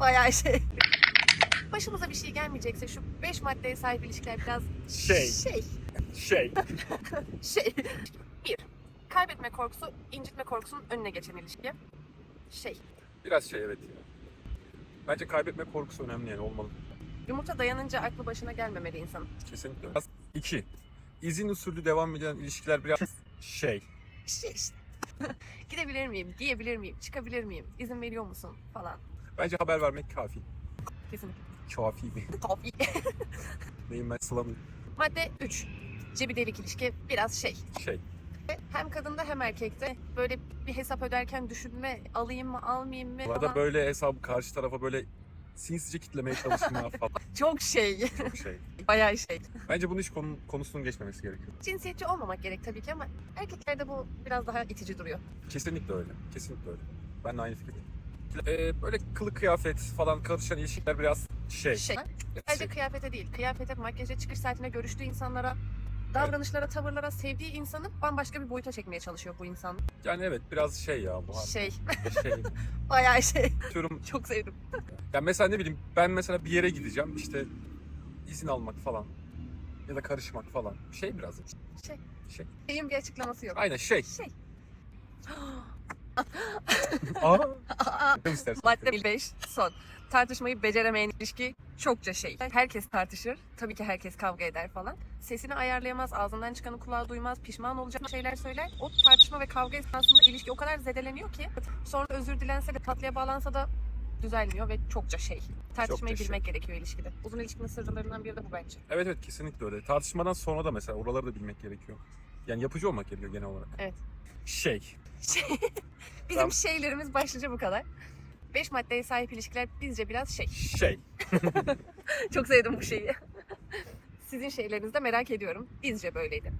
Bayağı şey. Başımıza bir şey gelmeyecekse şu beş maddeye sahip ilişkiler biraz Şey. şey. Şey. Şey. Bir. Kaybetme korkusu, incitme korkusunun önüne geçen ilişki. Şey. Biraz şey evet ya. Bence kaybetme korkusu önemli yani olmalı. Yumurta dayanınca aklı başına gelmemeli insanın. Kesinlikle. öyle. İki. İzin usulü devam eden ilişkiler biraz şey. Şey işte. Gidebilir miyim, giyebilir miyim, çıkabilir miyim, izin veriyor musun falan. Bence haber vermek kafi. Kesinlikle. Kafi mi? Tabii. Neyim ben sılamı Madde 3. Cebi delik ilişki biraz şey. şey. Hem kadında hem erkekte böyle bir hesap öderken düşünme alayım mı almayayım mı Bu arada falan. böyle hesabı karşı tarafa böyle sinsice kitlemeye çalışma falan Çok şey. çok şey. Bayağı şey. Bence bunun hiç konu, konusunun geçmemesi gerekiyor. Cinsiyetçi olmamak gerek tabii ki ama erkeklerde bu biraz daha itici duruyor. Kesinlikle öyle. Kesinlikle öyle. Ben de aynı fikirdeyim. Ee, böyle kılık kıyafet falan karışan ilişkiler biraz şey. Şey. Şey. Sadece kıyafete değil, kıyafete, makyaja, çıkış saatine görüştüğü insanlara, davranışlara, tavırlara, sevdiği insanı bambaşka bir boyuta çekmeye çalışıyor bu insan. Yani evet biraz şey ya bu. Şey, Şey. bayağı şey. Atıyorum Çok sevdim. Ya mesela ne bileyim ben mesela bir yere gideceğim işte izin almak falan ya da karışmak falan. Şey biraz. Şey. Şey. Şeyin bir açıklaması yok. Aynen şey. Şey. Aa. Madde 5 son. Tartışmayı beceremeyen ilişki çokça şey. Herkes tartışır. Tabii ki herkes kavga eder falan. Sesini ayarlayamaz, ağzından çıkanı kulağı duymaz, pişman olacak şeyler söyler. O tartışma ve kavga esnasında ilişki o kadar zedeleniyor ki sonra özür dilense de tatlıya bağlansa da düzelmiyor ve çokça şey. Tartışmayı Çokça bilmek gerekiyor ilişkide. Uzun ilişkinin sırlarından biri de bu bence. Evet evet kesinlikle öyle. Tartışmadan sonra da mesela oraları da bilmek gerekiyor. Yani yapıcı olmak gerekiyor genel olarak. Evet. Şey. Şey, bizim Tamam. şeylerimiz başlıca bu kadar. Beş maddeye sahip ilişkiler bizce biraz şey. Şey. Çok sevdim bu şeyi. Sizin şeylerinizi de merak ediyorum. Bizce böyleydi.